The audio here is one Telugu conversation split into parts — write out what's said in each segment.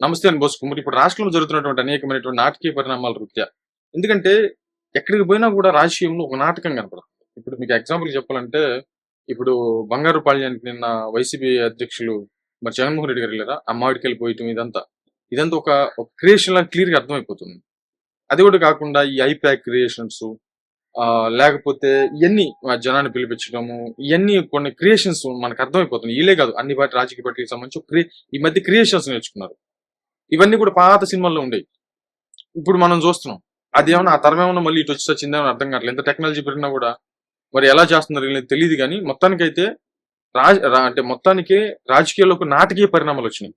నమస్తే అని బోస్ కుమార్ ఇప్పుడు రాష్ట్రంలో జరుగుతున్నటువంటి అనేకమైనటువంటి నాటకీయ పరిణామాల రీత్యా ఎందుకంటే ఎక్కడికి పోయినా కూడా రాజకీయంలో ఒక నాటకం కనపడుతుంది. ఇప్పుడు మీకు ఎగ్జాంపుల్ చెప్పాలంటే ఇప్పుడు బంగారు పాళ్యానికి నిన్న వైసీపీ అధ్యక్షులు మరి జగన్మోహన్ రెడ్డి గారు వెళ్ళారా? ఆ మామిడికాయలు పోయటం ఇదంతా. ఇదంతా ఒక క్రియేషన్ లా క్లియర్గా అర్థమైపోతుంది. అది కూడా కాకుండా ఈ ఐప్యాక్ క్రియేషన్స్ లేకపోతే ఇవన్నీ జనాన్ని పిలిపించడము ఇవన్నీ కొన్ని క్రియేషన్స్ మనకు అర్థమైపోతుంది వీలే కాదు అన్ని పార్టీ రాజకీయ పార్టీకి సంబంధించి క్రి- ఈ మధ్య క్రియేషన్స్ నేర్చుకున్నారు. ఇవన్నీ కూడా పాత సినిమాల్లో ఉండేవి. ఇప్పుడు మనం చూస్తున్నాం. అది ఏమన్నా ఆ తరం ఏమన్నా మళ్ళీ ఇటు వచ్చి వచ్చిందేమో అర్థం కావట్లేదు. ఎంత టెక్నాలజీ పెరిగినా కూడా మరి ఎలా చేస్తున్నారు వీళ్ళకి తెలియదు కానీ మొత్తానికైతే రాజ రా- అంటే మొత్తానికి రాజకీయాల్లో ఒక నాటకీయ పరిణామాలు వచ్చినాయి.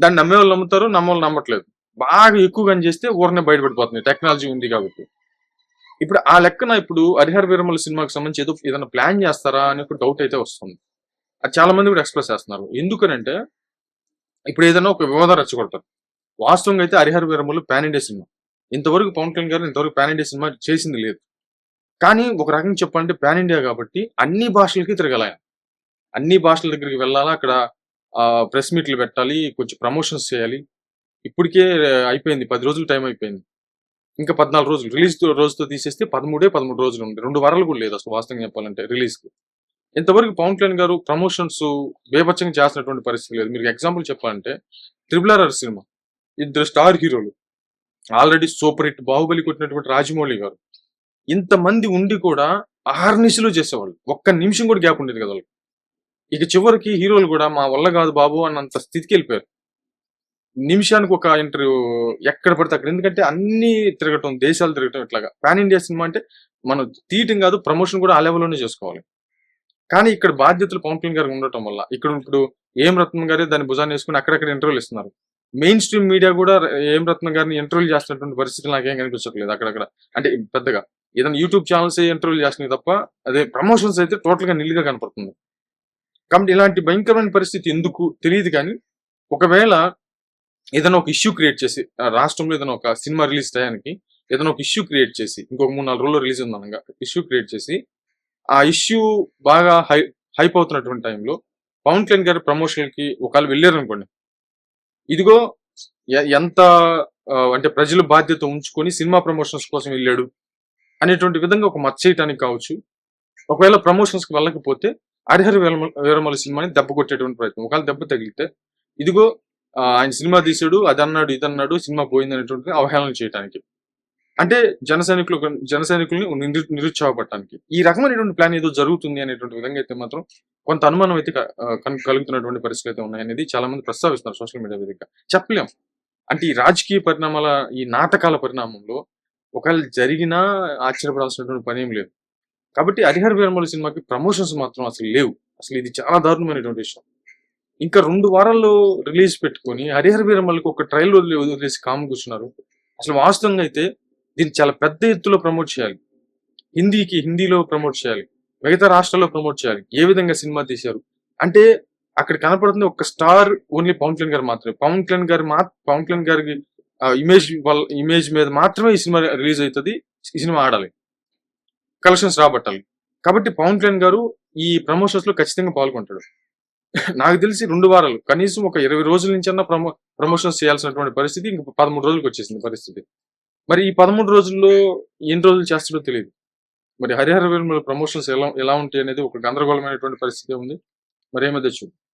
దాన్ని నమ్మేవాళ్ళు నమ్ముతారు నమ్మవాళ్ళు నమ్మట్లేదు. బాగా ఎక్కువగా చేస్తే ఊరనే బయటపడిపోతుంది టెక్నాలజీ ఉంది కాబట్టి. ఇప్పుడు ఆ లెక్కన ఇప్పుడు హరిహర వీరమల సినిమాకి సంబంధించి ఏదో ఏదైనా ప్లాన్ చేస్తారా అని ఒక డౌట్ అయితే వస్తుంది. అది చాలా మంది కూడా ఎక్స్ప్రెస్ చేస్తున్నారు. ఎందుకనంటే ఇప్పుడు ఏదైనా ఒక వివాదం రచ్చగొడతారు. వాస్తవంగా అయితే Harihara Veeramallu pan India cinema. ఇంతవరకు పవన్ కళ్యాణ్ గారు ఇంతవరకు పాన్ ఇండియా సినిమా చేసింది లేదు. కానీ ఒక రకంగా చెప్పాలంటే పాన్ ఇండియా కాబట్టి అన్ని భాషలకి తిరగాలి అన్ని భాషల దగ్గరికి వెళ్ళాలా అక్కడ ప్రెస్ మీట్లు పెట్టాలి కొంచెం ప్రమోషన్స్ చేయాలి. ఇప్పటికే అయిపోయింది. పది రోజులు టైం అయిపోయింది. ఇంకా పద్నాలుగు రోజులు. రిలీజ్ రోజుతో తీసేస్తే పదమూడే పదమూడు రోజులు ఉంది. రెండు వారాలు కూడా లేదు అసలు వాస్తవంగా చెప్పాలంటే రిలీజ్కి. ఇంతవరకు పవన్ కళ్యాణ్ గారు ప్రమోషన్స్ బేపచ్చంగా చేస్తున్నటువంటి పరిస్థితి లేదు. మీరు ఎగ్జాంపుల్ చెప్పాలంటే ట్రిపుల్ ఆర్ సినిమా. ఇద్దరు స్టార్ హీరోలు. ఆల్రెడీ సూపర్ హిట్ బాహుబలి కొట్టినటువంటి రాజమౌళి గారు. ఇంతమంది ఉండి కూడా ఆర్నిశలు చేసేవాళ్ళు. ఒక్క నిమిషం కూడా గ్యాప్ ఉండేది కదా వాళ్ళకి. ఇక చివరికి హీరోలు కూడా మా వల్ల కాదు బాబు అన్నంత స్థితికి వెళ్ళిపోయారు. నిమిషానికి ఒక ఇంటర్వ్యూ ఎక్కడ పడితే అక్కడ. ఎందుకంటే అన్ని తిరగటం దేశాలు తిరగటం ఇట్లాగా. పాన్ ఇండియా సినిమా అంటే మనం తీయటం కాదు ప్రమోషన్ కూడా ఆ లెవెల్లోనే చేసుకోవాలి. కానీ ఇక్కడ బాధ్యతలు పవన్ కళ్యాణ్ గారికి ఉండటం వల్ల ఇక్కడ ఇప్పుడు ఏం రత్నం గారే దాన్ని భుజాన్ని వేసుకుని అక్కడక్కడ ఇంటర్వ్యూలు ఇస్తున్నారు. మెయిన్ స్ట్రీమ్ మీడియా కూడా ఏం రత్నం గారిని ఇంటర్వ్యూలు చేస్తున్నటువంటి పరిస్థితి నాకేం కనిపించట్లేదు అక్కడక్కడ. అంటే పెద్దగా ఏదైనా యూట్యూబ్ ఛానల్స్ ఇంటర్వ్యూలు చేస్తున్నాయి తప్ప అదే ప్రమోషన్స్ అయితే టోటల్గా నిల్లుగా కనపడుతుంది. కాబట్టి ఇలాంటి భయంకరమైన పరిస్థితి ఎందుకు తెలియదు కానీ ఒకవేళ ఏదైనా ఒక ఇష్యూ క్రియేట్ చేసి ఆ రాష్ట్రంలో ఏదైనా ఒక సినిమా రిలీజ్ టయానికి ఏదైనా ఒక ఇష్యూ క్రియేట్ చేసి ఇంకొక మూడు నాలుగు రోజుల్లో రిలీజ్ ఉందనగా ఇష్యూ క్రియేట్ చేసి ఆ ఇష్యూ బాగా హై హైప్ అవుతున్నటువంటి టైంలో పవన్ కళ్యాణ్ గారి ప్రమోషన్కి ఒకవేళ వెళ్ళారు అనుకోండి ఇదిగో ఎంత అంటే ప్రజలు బాధ్యత ఉంచుకొని సినిమా ప్రమోషన్స్ కోసం వెళ్ళాడు అనేటువంటి విధంగా ఒక మచ్చ చేయటానికి కావచ్చు. ఒకవేళ ప్రమోషన్స్కి వెళ్ళకపోతే హరిహర వీరమ- వీరమల సినిమాని దెబ్బ కొట్టేటువంటి ప్రయత్నం. ఒకవేళ దెబ్బ తగిలితే ఇదిగో ఆయన సినిమా తీసాడు అది అన్నాడు ఇది అన్నాడు సినిమా పోయింది అనేటువంటి అవహేళన చేయడానికి అంటే జన సైనికులు జన సైనికుల్ని నిరుత్సాహపడటానికి. ఈ రకమైనటువంటి ప్లాన్ ఏదో జరుగుతుంది అనేటువంటి విధంగా అయితే మాత్రం కొంత అనుమానం అయితే కలుగుతున్నటువంటి పరిస్థితులు అయితే ఉన్నాయనేది చాలా మంది ప్రస్తావిస్తున్నారు సోషల్ మీడియా వేదికగా. చెప్పలేం. అంటే ఈ రాజకీయ పరిణామాల ఈ నాటకాల పరిణామంలో ఒకవేళ జరిగినా ఆశ్చర్యపడాల్సినటువంటి పని ఏం లేదు. కాబట్టి హరిహర వీరమల సినిమాకి ప్రమోషన్స్ మాత్రం అసలు లేవు. అసలు ఇది చాలా దారుణమైనటువంటి విషయం. ఇంకా రెండు వారాల్లో రిలీజ్ పెట్టుకొని హరిహర వీరమల్కి ఒక ట్రైల్ వదిలి వదిలేసి కాము కూర్చున్నారు. అసలు వాస్తవంగా అయితే దీన్ని చాలా పెద్ద ఎత్తులో ప్రమోట్ చేయాలి. హిందీకి హిందీలో ప్రమోట్ చేయాలి. మిగతా రాష్ట్రాల్లో ప్రమోట్ చేయాలి. ఏ విధంగా సినిమా తీశారు? అంటే అక్కడ కనపడుతుంది ఒక స్టార్ ఓన్లీ పవన్ కళ్యాణ్ గారు మాత్రమే. పవన్ కళ్యాణ్ గారి మా పవన్ కళ్యాణ్ గారికి ఇమేజ్ వాళ్ళ ఇమేజ్ మీద మాత్రమే ఈ సినిమా రిలీజ్ అవుతుంది. ఈ సినిమా ఆడాలి. కలెక్షన్స్ రాబట్టాలి. కాబట్టి పవన్ కళ్యాణ్ గారు ఈ ప్రమోషన్స్లో ఖచ్చితంగా పాల్గొంటాడు. నాకు తెలిసి రెండు వారాలు. కనీసం ఒక ఇరవై రోజుల నుంచి అన్న ప్రమో ప్రమోషన్స్ చేయాల్సినటువంటి పరిస్థితి ఇంక పదమూడు రోజులకు వచ్చేసింది పరిస్థితి. మరి ఈ పదమూడు రోజుల్లో ఎన్ని రోజులు చేస్తాడో తెలియదు. మరి హరిహర వీరమల ప్రమోషన్స్ ఎలా ఎలా ఉంటాయి అనేది ఒక గందరగోళమైనటువంటి పరిస్థితి ఉంది. మరి ఏమో తెచ్చు